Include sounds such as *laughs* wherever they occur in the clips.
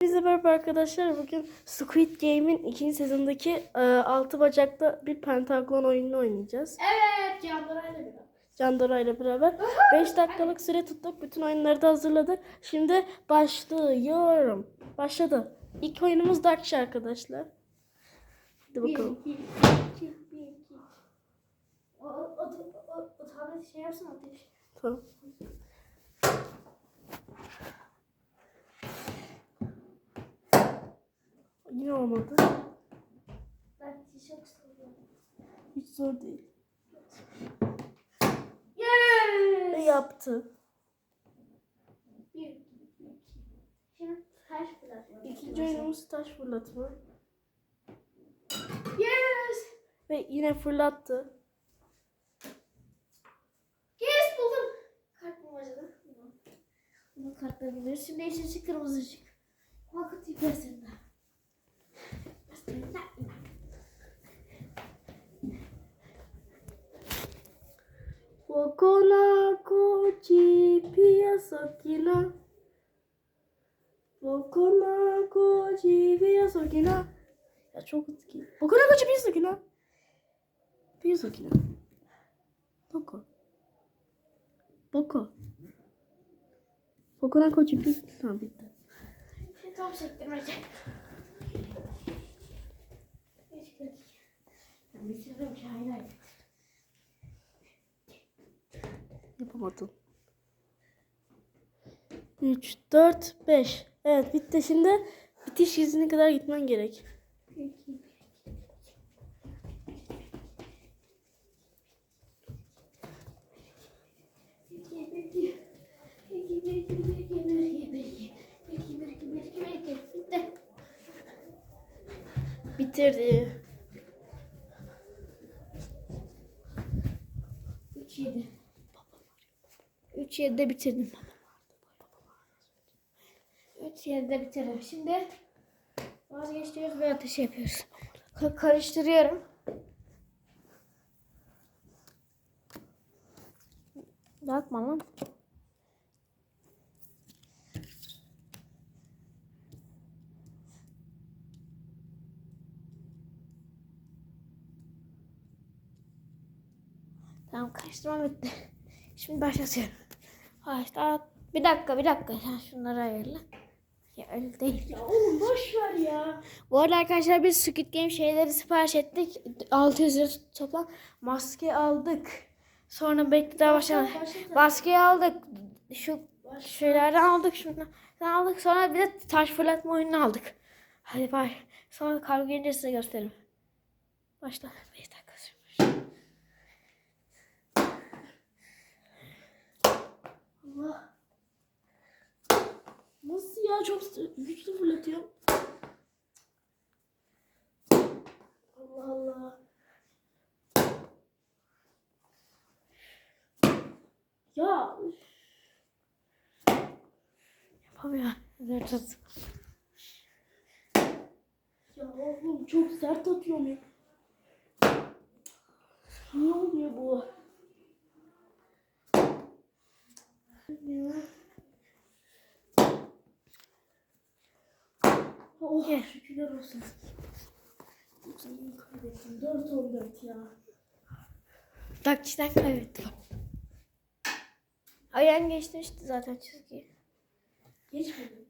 Hepinize merhaba arkadaşlar. Bugün Squid Game'in ikinci sezondaki e, altı bacaklı bir pentagon oyununu oynayacağız. Evet Canlara'yla beraber. Candora ile beraber 5 dakikalık süre tuttuk. Bütün oyunları da hazırladık. Şimdi başlıyorum. Başladı. İlk oyunumuz Darkçı arkadaşlar. Hadi bakalım. Bir, iki, iki, bir, iki. O, o, o, o, o, o tablet şey yapsın ateş. Tamam. Yine olmadı. Ben çok seviyorum. Hiç zor değil. Yes! Ne yaptı? Bir, iki. Şimdi taş bırakıyorum. İkinci oyunumuz taş fırlatma. Yes! Ve yine fırlattı. Yes buldum. Kart bulmacada. Bunu kartları buluyoruz. Şimdi yeşil ışık, kırmızı ışık. Wakona kochi pia sokina. Ya çok hızlı ki. Wakona kochi pia sokina. Pia sokina. Boko. Boko. Wakona kochi pia. Tamam bitti. İki. Ben bitirdim şahin ayı. Yapamadım. 3, 4, 5. Evet bitti. Şimdi bitiş yüzüne kadar gitmen gerek. Bitti. Bitirdi. Üç, yedi. Üç, yedide bitirdim. Üç, yedide bitirdim. Şimdi vazgeçiyoruz ve ateş yapıyoruz. Ka- karıştırıyorum. Bakma lan. Tamam karıştırma bitti. *laughs* Şimdi başlatıyorum. Aa, bir dakika bir dakika sen şunları ayarla. Ya öyle değil. Ya oğlum boş ver ya. Bu arada arkadaşlar biz Squid Game şeyleri sipariş ettik. 600 lira toplam. Maske aldık. Sonra bekle daha başlayalım. başla. Maskeyi aldık. Şu şeylerden aldık şundan aldık. Sonra bir de taş fırlatma oyununu aldık. Hadi bay. Sonra kavga gelince size gösteririm. Başla. 5 dakika sürmüş. Allah. Nasıl ya çok güçlü fırlatıyor. Allah Allah. Ya üf. Yapamıyor. Dur tut. ya oğlum çok sert atıyorum ya. Niye olmuyor bu? Ya. Oh Gel. şükürler olsun. Bunu kaybettim. 4 14 ya. Dakçiden kaybettim. Ayağım geçti işte zaten çizgiyi. Geçmedi.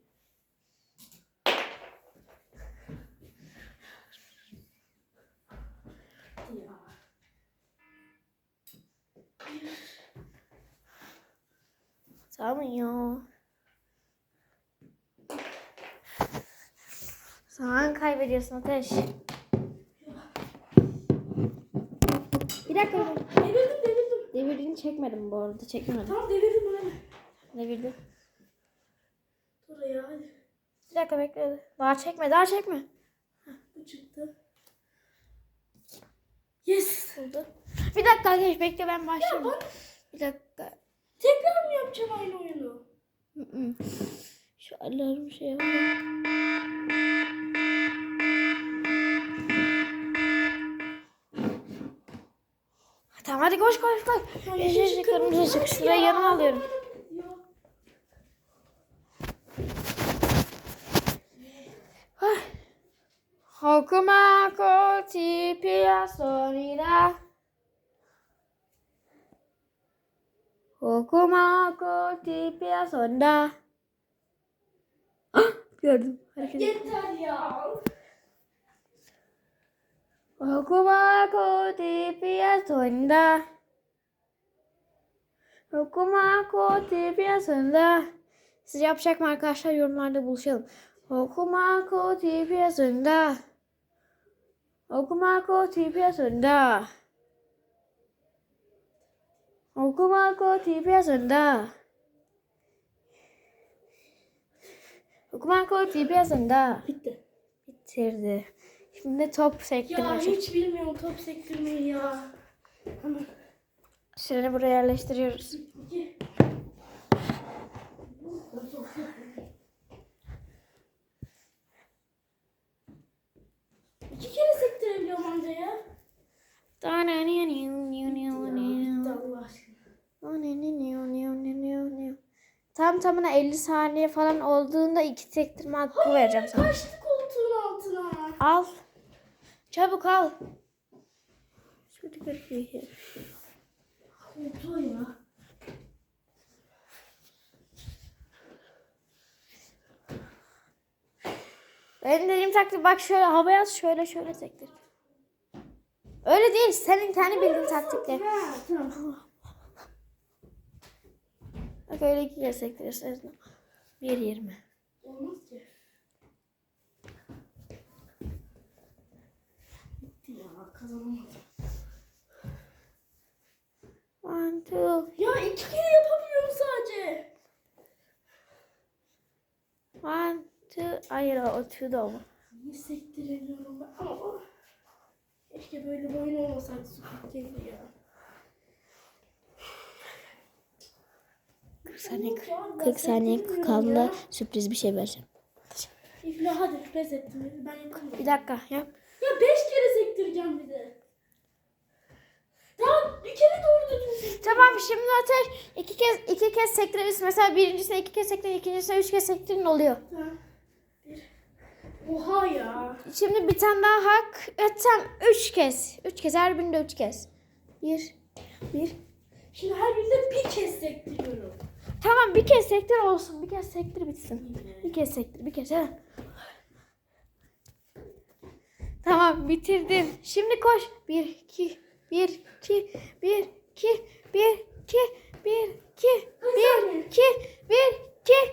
Tamam ya. Zaman kaybediyorsun Ateş. Bir dakika. Devirdim devirdim. Devirdiğini çekmedim bu arada. Çekmedim. Tamam devirdim bana. Devirdim. Dur ya hadi. Bir dakika bekle. Daha çekme. Daha çekme. Bu çıktı. Yes. Oldu. Bir dakika Ateş bekle ben Ya başlayayım. bak Bir dakika. tekrar mı yapacağım aynı oyunu? Şu alarm şey yapalım. Tamam hadi koş koş koş. Yeşil ışık kırmızı ışık. Şurayı yanıma alıyorum. Ya. Hokumaku tipia sonida. Hokumaku tipia sonda. Ah, Gördüm. Hareket. Yeter ya. Hokumaku tipia sonda. Hokumaku tipia sonda. Siz yapacak mı arkadaşlar? Yorumlarda buluşalım. Hokumaku tipia sonda. Hokumaku tipia sonda. Hokumaku tipia sonda. Hokumaku tipia sonda. Bitti. Bitirdi. Şimdi top Ya sektirme. hiç bilmiyorum top sektirmeyi ya. Hemen. Seni buraya yerleştiriyoruz. İki. İki kere sektirebiliyorum anca ya. Tam tamına 50 saniye falan olduğunda iki sektirme hakkı vereceğim sana. Kaçtı koltuğun altına. Al. Çabuk al. Şurada görüyor. Koltuğu ya. Benim dediğim taktik bak şöyle havaya at şöyle şöyle sektir. Öyle değil. Senin kendi bildiğin taktikle. Ha tamam. Bak öyle iki kere sektirirsin. 1.20. Olmaz ki. Bitti ya kazanamadım. One, two, Ya iki kere yapabiliyorum sadece. one, two. Hayır o, two da olma. Niye sektiremiyorum ben? Ama keşke böyle bir oyun olmasaydı Squid Game'de ya. 40 saniye, Yok ya, ben 40 saniye kaldı. Sürpriz bir şey vereceğim. İflah hadi pes ettim. Ben yapamıyorum. Bir dakika yap. Ya beş kere sektireceğim bir de. Daha bir kere doğru düzgün sektir. Tamam şimdi zaten iki kez iki kez sektirirsin. Mesela birincisine iki kez sektirin, ikincisine üç kez sektirin oluyor. Bir. Oha ya. Şimdi bir tane daha hak etsem üç kez. Üç kez her birinde üç kez. Bir, bir. Şimdi her birinde bir kez sektiriyorum. Tamam bir kez sektir olsun. Bir kez sektir bitsin. Bir kez sektir, bir kez. Ha. Tamam bitirdin. Şimdi koş. Bir, iki, bir, iki, bir, iki, bir, iki, bir, iki, bir, iki, bir, iki,